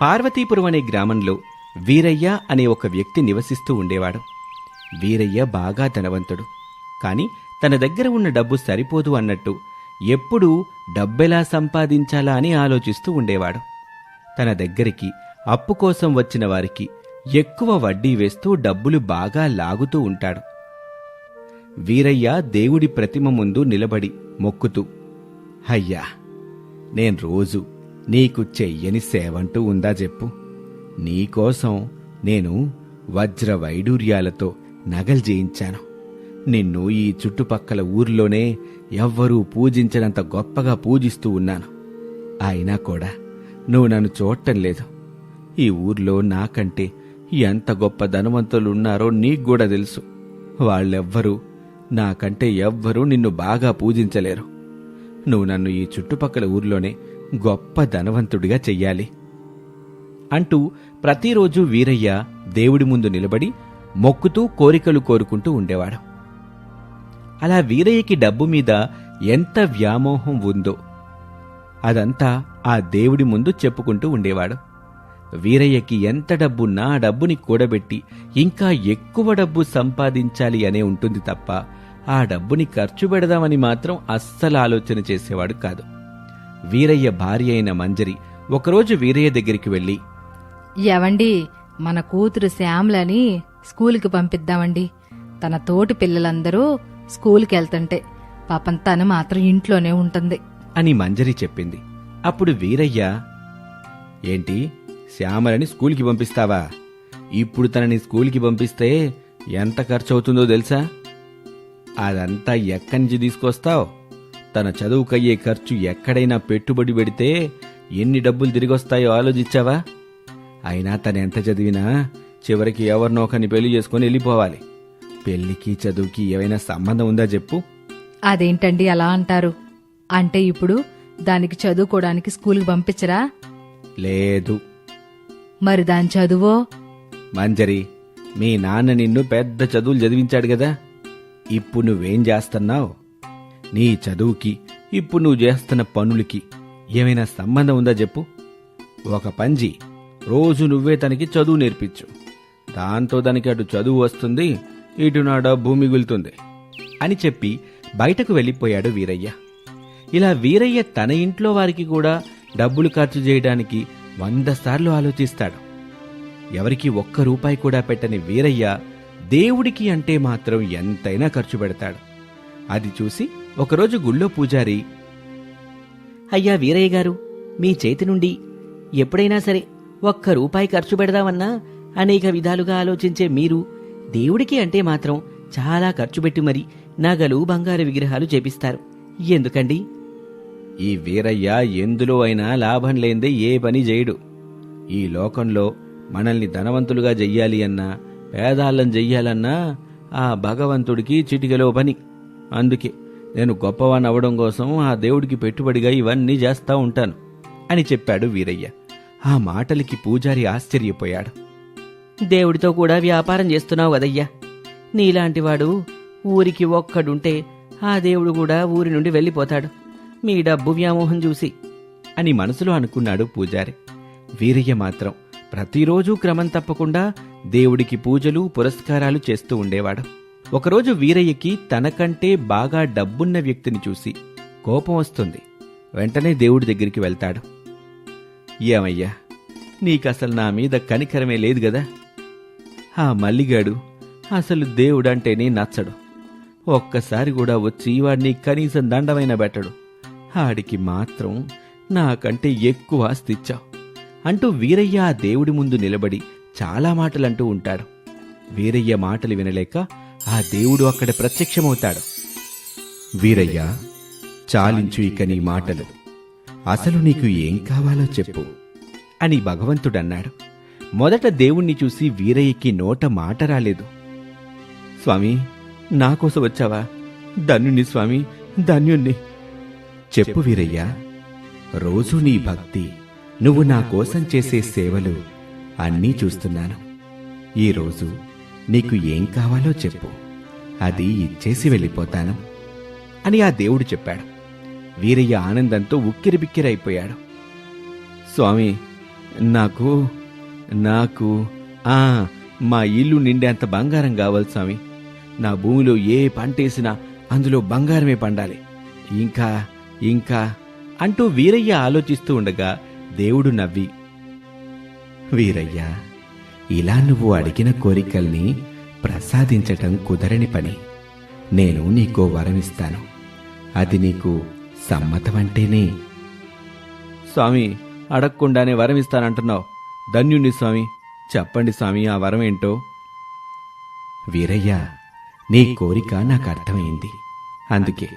పార్వతీపురం అనే గ్రామంలో వీరయ్య అనే ఒక వ్యక్తి నివసిస్తూ ఉండేవాడు. వీరయ్య బాగా ధనవంతుడు. కాని తన దగ్గర ఉన్న డబ్బు సరిపోదు అన్నట్టు ఎప్పుడూ డబ్బెలా సంపాదించాలా అని ఆలోచిస్తూ ఉండేవాడు. తన దగ్గరికి అప్పు కోసం వచ్చిన వారికి ఎక్కువ వడ్డీ వేస్తూ డబ్బులు బాగా లాగుతూ ఉంటాడు. వీరయ్య దేవుడి ప్రతిమ ముందు నిలబడి మొక్కుతూ అయ్యా నేను రోజు నీకు చెయ్యని సేవంటూ ఉందా చెప్పు. నీకోసం నేను వజ్ర వైడూర్యాలతో నగలు చేయించాను నిన్ను ఈ చుట్టుపక్కల ఊర్లోనే ఎవ్వరూ పూజించనంత గొప్పగా పూజిస్తూ ఉన్నాను. అయినా కూడా నువ్వు నన్ను చూడటం లేదు. ఈ ఊర్లో నాకంటే ఎంత గొప్ప ధనవంతులున్నారో నీకు కూడా తెలుసు. వాళ్ళెవ్వరూ నాకంటే ఎవ్వరూ నిన్ను బాగా పూజించలేరు. నువ్వు నన్ను ఈ చుట్టుపక్కల ఊర్లోనే గొప్ప ధనవంతుడిగా చెయ్యాలి. అంటూ ప్రతిరోజు వీరయ్య దేవుడి ముందు నిలబడి మొక్కుతూ కోరికలు కోరుకుంటూ ఉండేవాడు. అలా వీరయ్యకి డబ్బు మీద ఎంత వ్యామోహం ఉందో అదంతా ఆ దేవుడి ముందు చెప్పుకుంటూ ఉండేవాడు. వీరయ్యకి ఎంత డబ్బున్నా ఆ డబ్బుని కూడబెట్టి ఇంకా ఎక్కువ డబ్బు సంపాదించాలి అనే ఉంటుంది తప్ప ఆ డబ్బుని ఖర్చు పెడదామని మాత్రం అస్సలు ఆలోచన చేసేవాడు కాదు. వీరయ్య భార్య అయిన మంజరి ఒకరోజు వీరయ్య దగ్గరికి వెళ్ళి ఎవండి మన కూతురు శ్యామ్లని స్కూల్కి పంపిద్దామండి. తన తోటి పిల్లలందరూ స్కూల్కి వెళ్తుంటే పాపం తను మాత్రం ఇంట్లోనే ఉంటుంది. అని మంజరి చెప్పింది. అప్పుడు వీరయ్య ఏంటి శ్యామలని స్కూల్కి పంపిస్తావా? ఇప్పుడు తనని స్కూల్కి పంపిస్తే ఎంత ఖర్చు అవుతుందో తెలుసా? అదంతా ఎక్కడి నుంచి తీసుకొస్తావు? తన చదువుకయ్యే ఖర్చు ఎక్కడైనా పెట్టుబడి పెడితే ఎన్ని డబ్బులు తిరిగొస్తాయో ఆలోచించావా? అయినా తనెంత చదివినా చివరికి ఎవరినో ఒకరిని పెళ్ళి చేసుకుని వెళ్ళిపోవాలి. పెళ్ళికి చదువుకి ఏమైనా సంబంధం ఉందా చెప్పు? అదేంటండి అలా అంటారు. అంటే ఇప్పుడు దానికి చదువుకోవడానికి స్కూల్కి పంపించరా? లేదు. మరి దాని చదువో? మంజరి మీ నాన్న నిన్ను పెద్ద చదువులు చదివించాడు కదా. ఇప్పుడు నువ్వేం చేస్తున్నావు? నీ చదువుకి ఇప్పుడు నువ్వు చేస్తున్న పనులకి ఏమైనా సంబంధం ఉందా చెప్పు. ఒక పంజి రోజు నువ్వే తనకి చదువు నేర్పించు. దాంతో దానికి అటు చదువు వస్తుంది ఇటు నా డబ్బు మిగులుతుంది అని చెప్పి బయటకు వెళ్ళిపోయాడు వీరయ్య. ఇలా వీరయ్య తన ఇంట్లో వారికి కూడా డబ్బులు ఖర్చు చేయడానికి వంద సార్లు ఆలోచిస్తాడు. ఎవరికి ఒక్క రూపాయి కూడా పెట్టని వీరయ్య దేవుడికి అంటే మాత్రం ఎంతైనా ఖర్చు పెడతాడు. అది చూసి ఒకరోజు గుళ్ళో పూజారి అయ్యా వీరయ్య గారు మీ చేతి నుండి ఎప్పుడైనా సరే ఒక్క రూపాయి ఖర్చు పెడదామన్నా అనేక విధాలుగా ఆలోచించే మీరు దేవుడికి అంటే మాత్రం చాలా ఖర్చు పెట్టి మరి నగలు బంగారు విగ్రహాలు చేపిస్తారు. ఎందుకండి? ఈ వీరయ్య ఎందులో అయినా లాభం లేందే ఏ పని చేయడు ఈ లోకంలో మనల్ని ధనవంతులుగా చెయ్యాలి అన్నా పేదాళ్ళం చెయ్యాలన్నా ఆ భగవంతుడికి చిటికెలో పని. అందుకే నేను గొప్పవాణ్ణి అవడం కోసం ఆ దేవుడికి పెట్టుబడిగా ఇవన్నీ చేస్తా ఉంటాను అని చెప్పాడు వీరయ్య. ఆ మాటలకి పూజారి ఆశ్చర్యపోయాడు. దేవుడితో కూడా వ్యాపారం చేస్తున్నావు కదయ్యా. నీలాంటివాడు ఊరికి ఒక్కడుంటే ఆ దేవుడు కూడా ఊరి నుండి వెళ్ళిపోతాడు. మీ డబ్బు వ్యామోహం చూసి. అని మనసులో అనుకున్నాడు పూజారి. వీరయ్య మాత్రం ప్రతిరోజూ క్రమం తప్పకుండా దేవుడికి పూజలు పురస్కారాలు చేస్తూ ఉండేవాడు. ఒకరోజు వీరయ్యకి తనకంటే బాగా డబ్బున్న వ్యక్తిని చూసి కోపం వస్తుంది. వెంటనే దేవుడి దగ్గరికి వెళ్తాడు. ఏమయ్యా నీకసలు నా మీద కనికరమే లేదు గదా? ఆ మల్లిగాడు అసలు దేవుడంటేనే నచ్చడు. ఒక్కసారి కూడా వచ్చి వాడిని కనీసం దండమైన పెట్టడు. ఆడికి మాత్రం నాకంటే ఎక్కువ ఆస్తి ఇచ్చావు అంటూ వీరయ్య ఆ దేవుడి ముందు నిలబడి చాలా మాటలంటూ ఉంటాడు. వీరయ్య మాటలు వినలేక ఆ దేవుడు అక్కడ ప్రత్యక్షమవుతాడు. వీరయ్య చాలించు ఇక నీ మాటలు. అసలు నీకు ఏం కావాలో చెప్పు అని భగవంతుడన్నాడు. మొదట దేవుణ్ణి చూసి వీరయ్యకి నోట మాట రాలేదు. స్వామి నా కోసం వచ్చావా? ధన్యుణ్ణి స్వామి ధన్యుణ్ణి. చెప్పు వీరయ్య రోజు నీ భక్తి నువ్వు నా కోసం చేసే సేవలు అన్నీ చూస్తున్నాను. ఈరోజు నీకు ఏం కావాలో చెప్పు. అది ఇచ్చేసి వెళ్ళిపోతాను. అని ఆ దేవుడు చెప్పాడు. వీరయ్య ఆనందంతో ఉక్కిరిబిక్కిరైపోయాడు. స్వామి నాకు నాకు ఆ మా ఇల్లు నిండేంత బంగారం కావాలి స్వామి. నా భూమిలో ఏ పంట వేసినా అందులో బంగారమే పండాలి. ఇంకా ఇంకా అంటూ వీరయ్య ఆలోచిస్తూ ఉండగా దేవుడు నవ్వి వీరయ్య ఇలా నువ్వు అడిగిన కోరికల్ని ప్రసాదించటం కుదరని పని. నేను నీకో వరమిస్తాను. అది నీకు సమ్మతమంటేనే స్వామి అడగకుండానే వరం ఇస్తానంటున్నావు ధన్యుణ్ణి స్వామి. చెప్పండి స్వామి ఆ వరం ఏంటో? వీరయ్య నీ కోరిక నాకు అర్థమైంది. అందుకే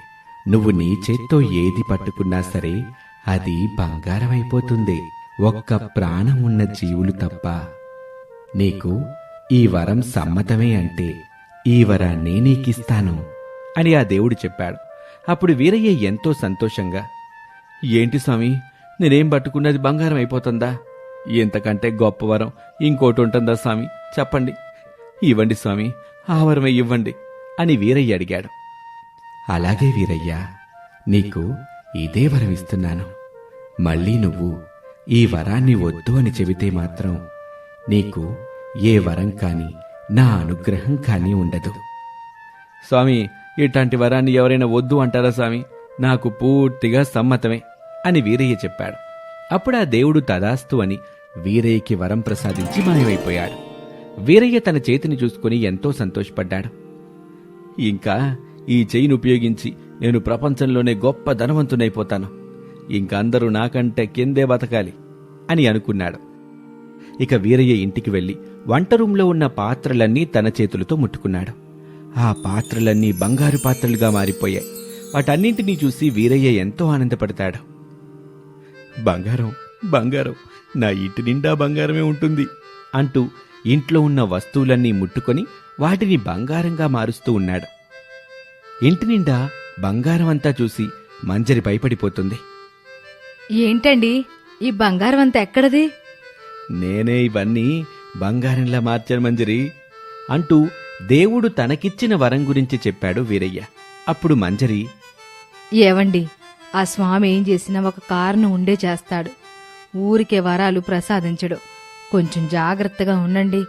నువ్వు నీ చేత్తో ఏది పట్టుకున్నా సరే అది బంగారం అయిపోతుంది ఒక్క ప్రాణం ఉన్న జీవులు తప్ప నీకు ఈ వరం సమ్మతమే అంటే ఈ వరాన్ని నీకిస్తాను. అని ఆ దేవుడు చెప్పాడు. అప్పుడు వీరయ్య ఎంతో సంతోషంగా ఏంటి స్వామి నేనేం పట్టుకున్నది బంగారం అయిపోతుందా? ఇంతకంటే గొప్ప వరం ఇంకోటి ఉంటుందా స్వామి? చెప్పండి. ఇవ్వండి స్వామి ఆ వరమే ఇవ్వండి అని వీరయ్య అడిగాడు. అలాగే వీరయ్య నీకు ఇదే వరం ఇస్తున్నాను. మళ్ళీ నువ్వు ఈ వరాన్ని వద్దు అని చెబితే మాత్రం నీకు ఏ వరం కాని నా అనుగ్రహం కానీ ఉండదు. స్వామి ఇట్లాంటి వరాన్ని ఎవరైనా వద్దు అంటారా స్వామి? నాకు పూర్తిగా సమ్మతమే అని వీరయ్య చెప్పాడు. అప్పుడు ఆ దేవుడు తదాస్తు అని వీరయ్యకి వరం ప్రసాదించి మాయమైపోయాడు. వీరయ్య తన చేతిని చూసుకుని ఎంతో సంతోషపడ్డాడు. ఇంకా ఈ చెయ్యిని ఉపయోగించి నేను ప్రపంచంలోనే గొప్ప ధనవంతునైపోతాను. ఇంకా అందరూ నాకంటే కిందే బతకాలి అని అనుకున్నాడు. ఇక వీరయ్య ఇంటికి వెళ్ళి వంట రూంలో ఉన్న పాత్రలన్నీ తన చేతులతో ముట్టుకున్నాడు. ఆ పాత్రలన్నీ బంగారు పాత్రలుగా మారిపోయాయి. వాటన్నింటినీ చూసి వీరయ్య ఎంతో ఆనందపడతాడు. బంగారం బంగారం నా ఇంటి నిండా బంగారమే ఉంటుంది. అంటూ ఇంట్లో ఉన్న వస్తువులన్నీ ముట్టుకొని వాటిని బంగారంగా మారుస్తూ ఉన్నాడు. ఇంటి నిండా బంగారం అంతా చూసి మంజరి భయపడిపోతుంది. ఏంటండి? ఈ బంగారం అంతా ఎక్కడది? నేనే ఇవన్నీ బంగారంలా మార్చాను మంజరి అంటూ దేవుడు తనకిచ్చిన వరం గురించి చెప్పాడు వీరయ్య. అప్పుడు మంజరి ఏవండి ఆ స్వామి ఏం చేసినా ఒక కారణం ఉండే చేస్తాడు. ఊరికే వరాలు ప్రసాదించడు. కొంచెం జాగ్రత్తగా ఉండండి.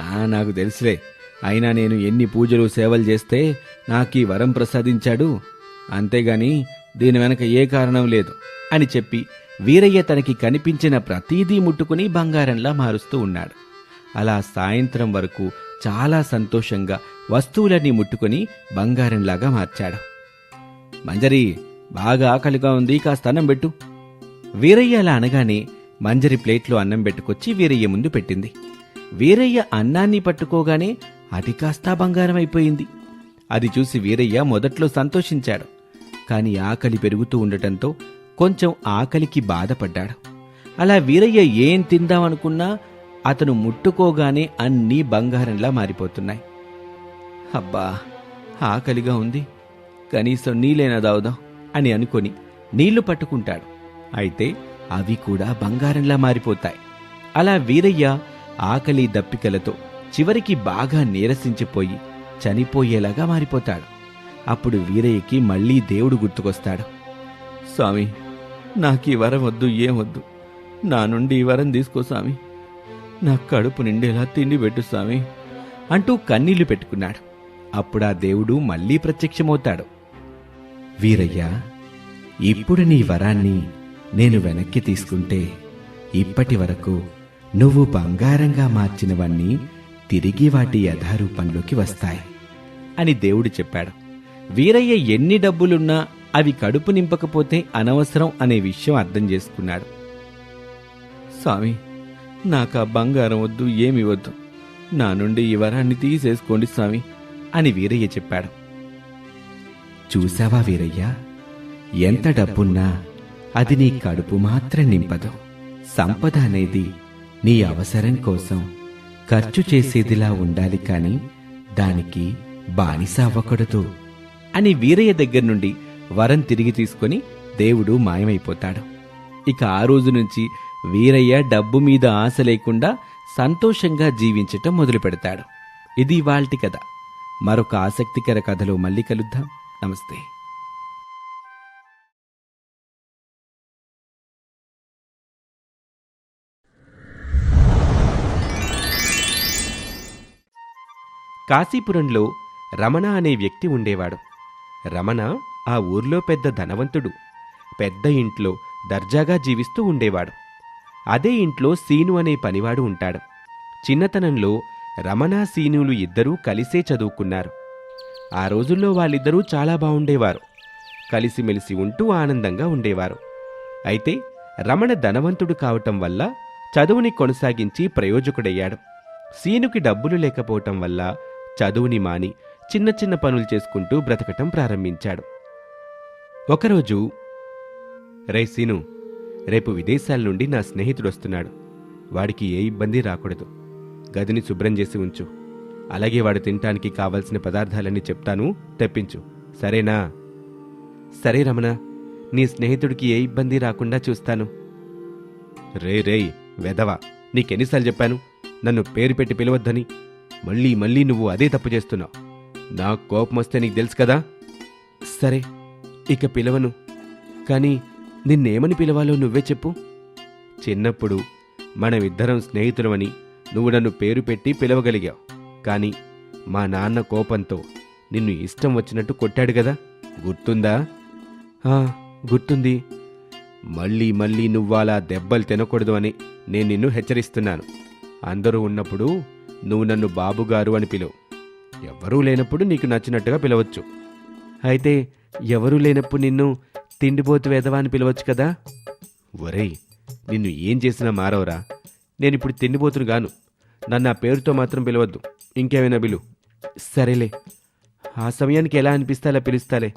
ఆ నాకు తెలుసులే. అయినా నేను ఎన్ని పూజలు సేవలు చేస్తే నాకు ఈ వరం ప్రసాదించాడు. అంతేగాని దీని వెనక ఏ కారణం లేదు అని చెప్పి వీరయ్య తనకి కనిపించిన ప్రతీదీ ముట్టుకుని బంగారంలా మారుస్తూ ఉన్నాడు. అలా సాయంత్రం వరకు చాలా సంతోషంగా వస్తువులన్నీ ముట్టుకుని బంగారంలాగా మార్చాడు. మంజరి బాగా ఆకలిగా ఉంది కాస్త అన్నం పెట్టు. వీరయ్య అలా అనగానే మంజరి ప్లేట్లో అన్నం పెట్టుకొచ్చి వీరయ్య ముందు పెట్టింది. వీరయ్య అన్నాన్ని పట్టుకోగానే అది కాస్త బంగారం అయిపోయింది అది చూసి వీరయ్య మొదట్లో సంతోషించాడు. కాని ఆకలి పెరుగుతూ ఉండటంతో కొంచెం ఆకలికి బాధపడ్డాడు. అలా వీరయ్య ఏం తిందామనుకున్నా అతను ముట్టుకోగానే అన్నీ బంగారంలా మారిపోతున్నాయి. అబ్బా ఆకలిగా ఉంది. కనీసం నీళ్ళైనా దావుదాం అని అనుకొని నీళ్ళు పట్టుకుంటాడు. అయితే అవి కూడా బంగారంలా మారిపోతాయి. అలా వీరయ్య ఆకలి దప్పికలతో చివరికి బాగా నీరసించిపోయి చనిపోయేలాగా మారిపోతాడు. అప్పుడు వీరయ్యకి మళ్ళీ దేవుడు గుర్తుకొస్తాడు. స్వామి నాకు ఈ వరం వద్దు ఏం వద్దు. నా నుండి ఈ వరం తీసుకో స్వామి. నా కడుపు నిండేలా తిండి పెట్టు స్వామి అంటూ కన్నీళ్ళు పెట్టుకున్నాడు. అప్పుడు ఆ దేవుడు మళ్ళీ ప్రత్యక్షమవుతాడు. వీరయ్య ఇప్పుడు నీ వరాన్ని నేను వెనక్కి తీసుకుంటే ఇప్పటి వరకు నువ్వు బంగారంగా మార్చినవన్నీ తిరిగి వాటి యథారూపంలోకి వస్తాయి అని దేవుడు చెప్పాడు. వీరయ్య ఎన్ని డబ్బులున్నా అవి కడుపు నింపకపోతే అనవసరం అనే విషయం అర్థం చేసుకున్నాడు స్వామి నాకు ఆ బంగారం వద్దు ఏమి వద్దు. నా నుండి ఈ వరాన్ని తీసేసుకోండి స్వామి అని వీరయ్య చెప్పాడు. చూసావా వీరయ్య? ఎంత డబ్బున్నా అది నీ కడుపు మాత్రం నింపదు. సంపద అనేది నీ అవసరం కోసం ఖర్చు చేసేదిలా ఉండాలి కాని దానికి బానిస అవ్వకూడదు అని వీరయ్య దగ్గర నుండి వరం తిరిగి తీసుకొని దేవుడు మాయమైపోతాడు. ఇక ఆ రోజు నుంచి వీరయ్య డబ్బు మీద ఆశ లేకుండా సంతోషంగా జీవించటం మొదలు పెడతాడు ఇది వాల్టి కథ. మరొక ఆసక్తికర కథలో మళ్ళీ కలుద్దాం. నమస్తే. కాశీపురంలో రమణ అనే వ్యక్తి ఉండేవాడు. రమణ ఆ ఊర్లో పెద్ద ధనవంతుడు. పెద్ద ఇంట్లో దర్జాగా జీవిస్తూ ఉండేవాడు. అదే ఇంట్లో సీను అనే పనివాడు ఉంటాడు. చిన్నతనంలో రమణ సీనులు ఇద్దరూ కలిసే చదువుకున్నారు. ఆ రోజుల్లో వాళ్ళిద్దరూ చాలా బాగుండేవారు కలిసిమెలిసి ఉంటూ ఆనందంగా ఉండేవారు. అయితే రమణ ధనవంతుడు కావటం వల్ల చదువుని కొనసాగించి ప్రయోజకుడయ్యాడు. సీనుకి డబ్బులు లేకపోవటం వల్ల చదువుని మాని చిన్న చిన్న పనులు చేసుకుంటూ బ్రతకటం ప్రారంభించాడు. ఒకరోజు రే సీను రేపు విదేశాల నుండి నా స్నేహితుడు వస్తున్నాడు వాడికి ఏ ఇబ్బంది రాకూడదు. గదిని శుభ్రం చేసి ఉంచు. అలాగే వాడు తినటానికి కావలసిన పదార్థాలన్నీ చెప్తాను తెప్పించు. సరేనా? సరే రమణ నీ స్నేహితుడికి ఏ ఇబ్బంది రాకుండా చూస్తాను. రే రే వెదవా నీకెన్నిసార్లు చెప్పాను? నన్ను పేరు పెట్టి పిలవద్దని. మళ్ళీ మళ్ళీ నువ్వు అదే తప్పు చేస్తున్నావు. నా కోపం వస్తే నీకు తెలుసు కదా? సరే. ఇక పిలవను. కానీ నిన్నేమని పిలవాలో నువ్వే చెప్పు. చిన్నప్పుడు మనమిద్దరం స్నేహితులమని నువ్వు నన్ను పేరు పెట్టి పిలవగలిగావు. కానీ మా నాన్న కోపంతో నిన్ను ఇష్టం వచ్చినట్టు కొట్టాడు కదా గుర్తుందా? "ఆ, గుర్తుంది. మళ్ళీ మళ్ళీ నువ్వాలా దెబ్బలు తినకూడదు అని నేను నిన్ను హెచ్చరిస్తున్నాను. అందరూ ఉన్నప్పుడు నువ్వు నన్ను బాబుగారు అని పిలువు. ఎవ్వరూ లేనప్పుడు నీకు నచ్చినట్టుగా పిలవచ్చు. అయితే ఎవరూ లేనప్పుడు నిన్ను తిండిపోతు వేదవా అని పిలవచ్చు కదా? ఒరేయ్ నిన్ను ఏం చేసినా మారవరా. నేనిప్పుడు తిండిపోతును గాను. నన్ను ఆ పేరుతో మాత్రం పిలవద్దు. ఇంకేమైనా పిలు. సరేలే. ఆ సమయానికి ఎలా అనిపిస్తే అలా పిలుస్తాలే.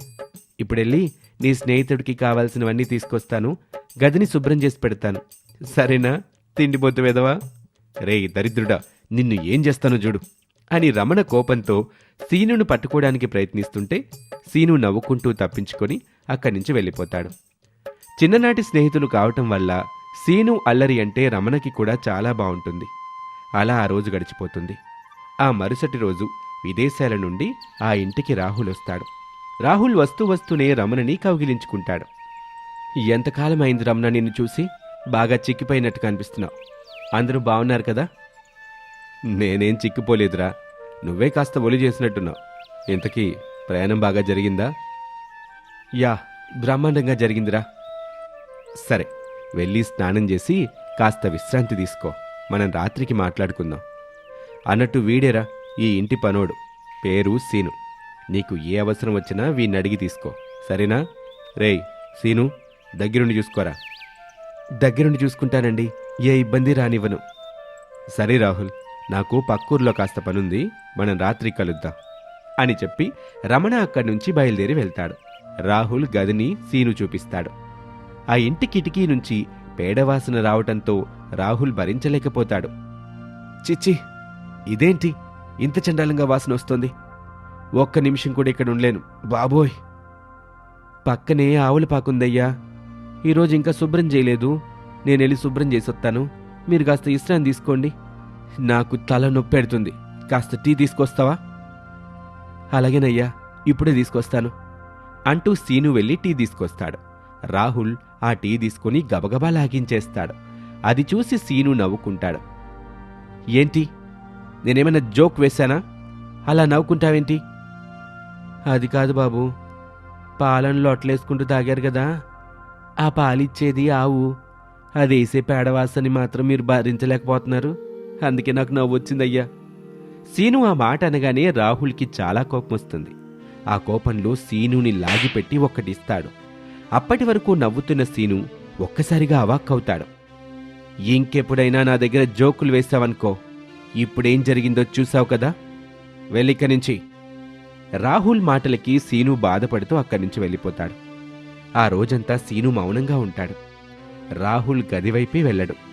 ఇప్పుడెళ్ళి నీ స్నేహితుడికి కావాల్సినవన్నీ తీసుకొస్తాను. గదిని శుభ్రం చేసి పెడతాను. సరేనా? తిండిపోతు వేదవా రే దరిద్రుడా నిన్ను ఏం చేస్తానో చూడు. అని రమణ కోపంతో సీనును పట్టుకోవడానికి ప్రయత్నిస్తుంటే సీను నవ్వుకుంటూ తప్పించుకొని అక్కడి నుంచి వెళ్ళిపోతాడు. చిన్ననాటి స్నేహితులు కావటం వల్ల సీను అల్లరి అంటే రమణకి కూడా చాలా బాగుంటుంది. అలా ఆ రోజు గడిచిపోతుంది. ఆ మరుసటి రోజు విదేశాల నుండి ఆ ఇంటికి రాహుల్ వస్తాడు. రాహుల్ వస్తూ వస్తూనే రమణని కౌగిలించుకుంటాడు. ఎంతకాలం అయింది రమణ నిన్ను చూసి? బాగా చిక్కిపోయినట్టు కనిపిస్తున్నావు అందరూ బాగున్నారు కదా? నేనేం చిక్కిపోలేదురా. నువ్వే కాస్త ఒలి చేసినట్టున్నావు. ఇంతకీ ప్రయాణం బాగా జరిగిందా? యా బ్రహ్మాండంగా జరిగిందిరా. సరే వెళ్ళి స్నానం చేసి కాస్త విశ్రాంతి తీసుకో. మనం రాత్రికి మాట్లాడుకుందాం. అన్నట్టు వీడేరా ఈ ఇంటి పనోడు. పేరు సీను. నీకు ఏ అవసరం వచ్చినా వీణ్ణి అడిగి తీసుకో. సరేనా? రేయ్ సీను దగ్గరుండి చూసుకోరా? దగ్గరుండి చూసుకుంటానండి. ఏ ఇబ్బంది రానివ్వను. సరే రాహుల్. నాకు పక్కూర్లో కాస్త పనుంది మనం రాత్రి కలుద్దాం అని చెప్పి రమణ అక్కడి నుంచి బయలుదేరి వెళ్తాడు. రాహుల్ గదిని సీను చూపిస్తాడు. ఆ ఇంటి కిటికీ నుంచి పేడవాసన రావటంతో రాహుల్ భరించలేకపోతాడు. చిచ్చి ఇదేంటి? ఇంత చండాలంగా వాసన వస్తోంది. ఒక్క నిమిషం కూడా ఇక్కడ ఉండలేను. బాబోయ్! పక్కనే ఆవుల పాకుందయ్యా. ఈరోజు ఇంకా శుభ్రం చేయలేదు. నేను వెళ్ళి శుభ్రం చేసొస్తాను మీరు కాస్త ఇష్టాన్ని తీసుకోండి. నాకు తల నొప్పి పెడుతుంది. కాస్త టీ తీసుకొస్తావా? అలాగేనయ్యా ఇప్పుడే తీసుకొస్తాను. అంటూ సీను వెళ్ళి టీ తీసుకొస్తాడు. రాహుల్ ఆ టీ తీసుకొని గబగబా లాగించేస్తాడు. అది చూసి సీను నవ్వుకుంటాడు. ఏంటి? నేనేమైనా జోక్ వేశానా? అలా నవ్వుకుంటావేంటి? అది కాదు బాబు. పాలను లొట్లేసుకుంటూ తాగారు కదా. ఆ పాలిచ్చేది ఆవు. అది వేసే పేడవాసని మాత్రం మీరు భరించలేకపోతున్నారు. అందుకే నాకు నవ్వు వచ్చిందయ్యా. సీను ఆ మాట అనగానే రాహుల్కి చాలా కోపం వస్తుంది ఆ కోపంలో సీనుని లాగిపెట్టి ఒక్కటిస్తాడు. అప్పటి వరకు నవ్వుతున్న సీను ఒక్కసారిగా అవాక్కవుతాడు ఇంకెప్పుడైనా నా దగ్గర జోకులు వేశావనుకో ఇప్పుడేం జరిగిందో చూసావు కదా? వెళ్ళిక్క నుంచి. రాహుల్ మాటలకి సీను బాధపడుతూ అక్కడి నుంచి వెళ్ళిపోతాడు. ఆ రోజంతా సీను మౌనంగా ఉంటాడు. రాహుల్ గదివైపే వెళ్ళడు.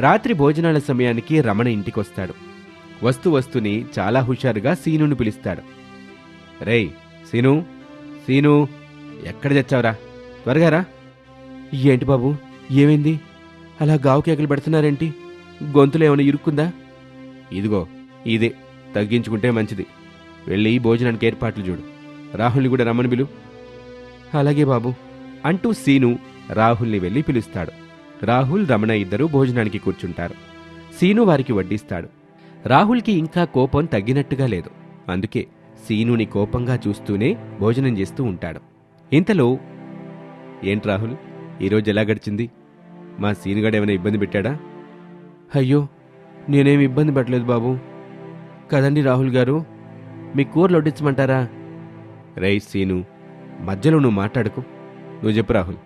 రాత్రి భోజనాల సమయానికి రమణ ఇంటికొస్తాడు. వస్తూ వస్తూని చాలా హుషారుగా సీనుని పిలుస్తాడు. రేయ్ సీను సీను ఎక్కడ తెచ్చావురా? త్వరగా రా. ఏంటి బాబు ఏమైంది? అలా గావు కేకలు పెడుతున్నారేంటి? గొంతులో ఏమైనా ఇరుక్కుందా? ఇదిగో ఇదే తగ్గించుకుంటే మంచిది. వెళ్ళి భోజనానికి ఏర్పాట్లు చూడు. రాహుల్ని కూడా రమ్మని పిలు. అలాగే బాబు. అంటూ సీను రాహుల్ని వెళ్ళి పిలుస్తాడు. రాహుల్ రమణ ఇద్దరూ భోజనానికి కూర్చుంటారు. సీను వారికి వడ్డిస్తాడు. రాహుల్కి ఇంకా కోపం తగ్గినట్టుగా లేదు. అందుకే సీనుని కోపంగా చూస్తూనే భోజనం చేస్తూ ఉంటాడు. ఇంతలో ఏంటి రాహుల్ ఈరోజు ఎలా గడిచింది? మా సీనుగాడు ఏమైనా ఇబ్బంది పెట్టాడా? అయ్యో నేనేమి ఇబ్బంది పెట్టలేదు బాబు. కదండి రాహుల్ గారు మీ కూరలు వడ్డించమంటారా? రై సీను మధ్యలో నువ్వు మాట్లాడకు. నువ్వు చెప్పు రాహుల్.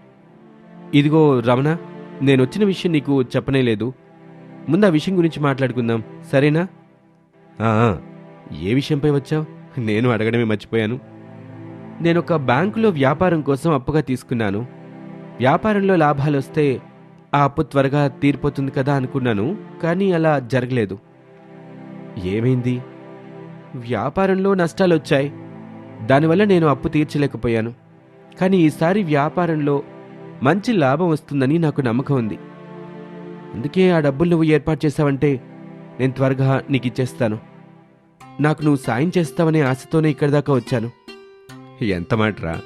ఇదిగో రమణ నేను వచ్చిన విషయం నీకు చెప్పనే లేదు. ముందు ఆ విషయం గురించి మాట్లాడుకుందాం. సరేనా? ఏ విషయంపై వచ్చావు? నేను అడగడమే మర్చిపోయాను. నేను ఒక బ్యాంకులో వ్యాపారం కోసం అప్పుగా తీసుకున్నాను. వ్యాపారంలో లాభాలు వస్తే ఆ అప్పు త్వరగా తీరిపోతుంది కదా అనుకున్నాను కానీ అలా జరగలేదు. ఏమైంది? వ్యాపారంలో నష్టాలు వచ్చాయి దానివల్ల నేను అప్పు తీర్చలేకపోయాను. కానీ ఈసారి వ్యాపారంలో మంచి లాభం వస్తుందని నాకు నమ్మకం ఉంది. అందుకే ఆ డబ్బులు నువ్వు ఏర్పాటు చేశావంటే నేను త్వరగా నీకు ఇచ్చేస్తాను నాకు నువ్వు సాయం చేస్తావనే ఆశతోనే ఇక్కడి దాకా వచ్చాను. ఎంత మాటరా?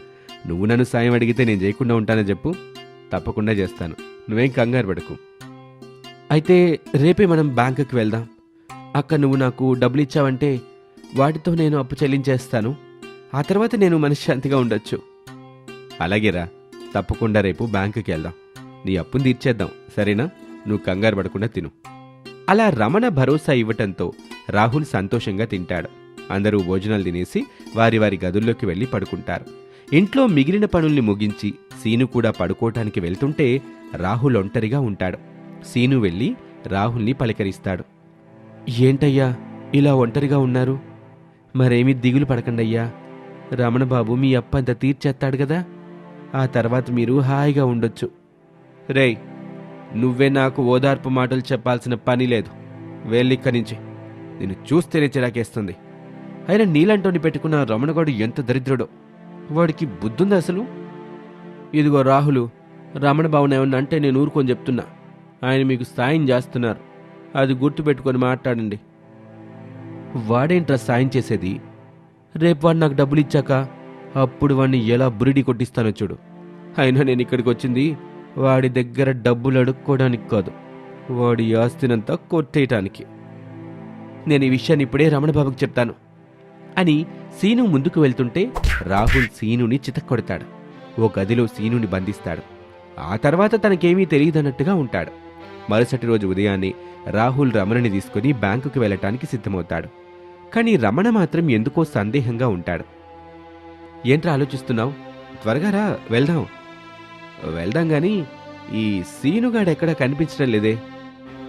నువ్వు నన్ను సాయం అడిగితే నేను చేయకుండా ఉంటానని చెప్పు. తప్పకుండా చేస్తాను. నువ్వేం కంగారు పడకు. అయితే రేపే మనం బ్యాంకుకి వెళ్దాం. అక్కడ నువ్వు నాకు డబ్బులు ఇచ్చావంటే వాటితో నేను అప్పు చెల్లించేస్తాను. ఆ తర్వాత నేను మనశ్శాంతిగా ఉండొచ్చు. అలాగేరా. తప్పకుండా రేపు బ్యాంకుకి వెళ్దాం. నీ అప్పుని తీర్చేద్దాం సరేనా? నువ్వు కంగారు పడకుండా తిను. అలా రమణ భరోసా ఇవ్వటంతో రాహుల్ సంతోషంగా తింటాడు. అందరూ భోజనాలు తినేసి వారి వారి గదుల్లోకి వెళ్ళి పడుకుంటారు. ఇంట్లో మిగిలిన పనుల్ని ముగించి సీను కూడా పడుకోవటానికి వెళ్తుంటే రాహుల్ ఒంటరిగా ఉంటాడు. సీను వెళ్ళి రాహుల్ని పలకరిస్తాడు. ఏంటయ్యా ఇలా ఒంటరిగా ఉన్నారు? మరేమీ దిగులు పడకండయ్యా. రమణబాబు మీ అప్పంత తీర్చేస్తాడు కదా? ఆ తర్వాత మీరు హాయిగా ఉండొచ్చు. రేయ్ నువ్వే నాకు ఓదార్పు మాటలు చెప్పాల్సిన పని లేదు. వెళ్ళిక్కడి నుంచి. నిన్ను చూస్తేనే చిరాకేస్తుంది. అయినా నీలంటోని పెట్టుకున్న రమణగాడు ఎంత దరిద్రుడో. వాడికి బుద్ధుంది అసలు? ఇదిగో రాహులు రమణ భవన్ ఏమన్నా అంటే నేను ఊరుకొని చెప్తున్నా. ఆయన మీకు సాయం చేస్తున్నారు. అది గుర్తుపెట్టుకొని మాట్లాడండి. వాడేంట్రా సాయం చేసేది? రేపు వాడు నాకు డబ్బులు ఇచ్చాక అప్పుడు వాడిని ఎలా బురిడి కొట్టిస్తానో చూడు. అయినా నేను ఇక్కడికి వచ్చింది వాడి దగ్గర డబ్బులు అడుక్కోవడానికి కాదు. వాడి ఆస్తినంతా కొట్టేయటానికి. నేను ఈ విషయాన్ని ఇప్పుడే రమణబాబుకి చెప్తాను. అని సీను ముందుకు వెళ్తుంటే రాహుల్ సీనుని చితక్కొడతాడు. ఓ గదిలో సీనుని బంధిస్తాడు. ఆ తర్వాత తనకేమీ తెలియదన్నట్టుగా ఉంటాడు. మరుసటి రోజు ఉదయాన్నే రాహుల్ రమణని తీసుకుని బ్యాంకుకి వెళ్ళటానికి సిద్ధమవుతాడు. కానీ రమణ మాత్రం ఎందుకో సందేహంగా ఉంటాడు. ఏంట్రా ఆలోచిస్తున్నావు? త్వరగా రా వెళ్దాం. వెళ్దాం గాని ఈ సీనుగాడు ఎక్కడ కనిపించడం లేదే.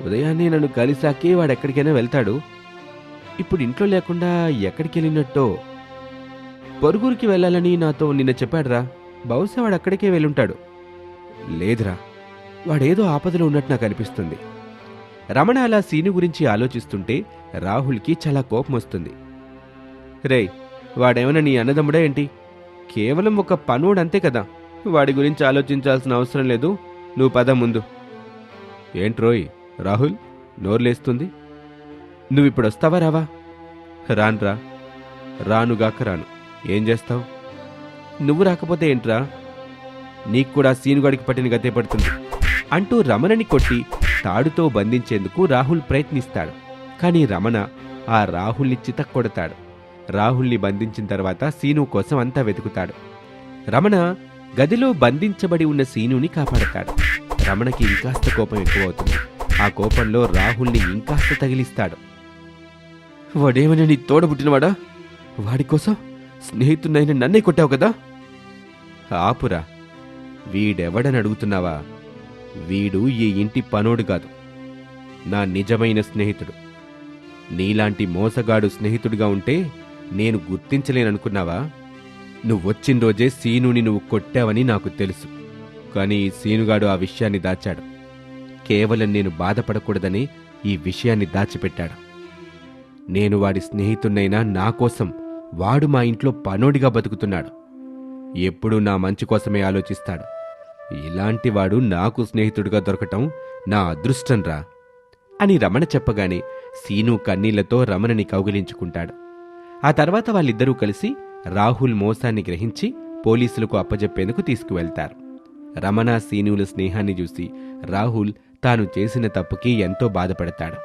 ఉదయాన్నే నన్ను కలిసాకే వాడు ఎక్కడికైనా వెళ్తాడు. ఇప్పుడు ఇంట్లో లేకుండా ఎక్కడికి వెళ్ళినట్టో పొరుగురికి వెళ్ళాలని నాతో నిన్న చెప్పాడురా. బహుశా వాడు అక్కడికే వెళ్ళుంటాడు. లేదురా. వాడేదో ఆపదలో ఉన్నట్టు నాకు అనిపిస్తుంది. రమణ అలా సీను గురించి ఆలోచిస్తుంటే రాహుల్కి చాలా కోపం వస్తుంది రేయ్ వాడేమైనా నీ అన్నదమ్ముడా ఏంటి? కేవలం ఒక పనుడంతే కదా. వాడి గురించి ఆలోచించాల్సిన అవసరం లేదు. నువ్వు పద ముందు. ఏంట్రోయ్ రాహుల్ నోర్లేస్తుంది నువ్విప్పుడు వస్తావా రావా? రాన్రా రానుగాక రాను. ఏం చేస్తావు? నువ్వు రాకపోతే ఏంట్రా? నీకు కూడా సీనుగాడికి పట్టిన గతే పడుతుంది. అంటూ రమణని కొట్టి తాడుతో బంధించేందుకు రాహుల్ ప్రయత్నిస్తాడు. కానీ రమణ ఆ రాహుల్ని చితక్కొడతాడు. రాహుల్ని బంధించిన తర్వాత సీను కోసం అంతా వెతుకుతాడు. రమణ గదిలో బంధించబడి ఉన్న సీనుని కాపాడతాడు. రమణకి ఇంకాస్త కోపం ఎక్కువవుతుంది. ఆ కోపంలో రాహుల్ని ఇంకాస్త తగిలిస్తాడు. వాడేమైనా నీ తోడబుట్టినవాడా వాడి కోసం స్నేహితున్నైన నన్నే కొట్టావు కదా? ఆపురా. వీడెవడని అడుగుతున్నావా? వీడు ఈ ఇంటి పనోడు కాదు. నా నిజమైన స్నేహితుడు. నీలాంటి మోసగాడు స్నేహితుడిగా ఉంటే నేను గుర్తించలేననుకున్నావా? నువ్వొచ్చిన రోజే సీనుని నువ్వు కొట్టావని నాకు తెలుసు. కానీ సీనుగాడు ఆ విషయాన్ని దాచాడు. కేవలం నేను బాధపడకూడదని ఈ విషయాన్ని దాచిపెట్టాడు. నేను వాడి స్నేహితున్నైనా నా కోసం వాడు మా ఇంట్లో పనోడిగా బతుకుతున్నాడు. ఎప్పుడూ నా మంచి కోసమే ఆలోచిస్తాడు. ఇలాంటి వాడు నాకు స్నేహితుడిగా దొరకటం నా అదృష్టంరా అని రమణ చెప్పగానే సీను కన్నీళ్ళతో రమణని కౌగిలించుకుంటాడు. ఆ తర్వాత వాళ్ళిద్దరూ కలిసి రాహుల్ మోసాన్ని గ్రహించి పోలీసులకు అప్పజెప్పేందుకు తీసుకువెళ్తారు. రమణ సీనుల స్నేహాన్ని చూసి రాహుల్ తాను చేసిన తప్పుకి ఎంతో బాధపడతాడు.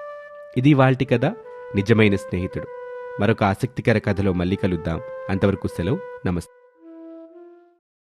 ఇది వాల్టి కథ నిజమైన స్నేహితుడు. మరొక ఆసక్తికర కథలో మళ్ళీ కలుద్దాం. అంతవరకు సెలవు. నమస్తే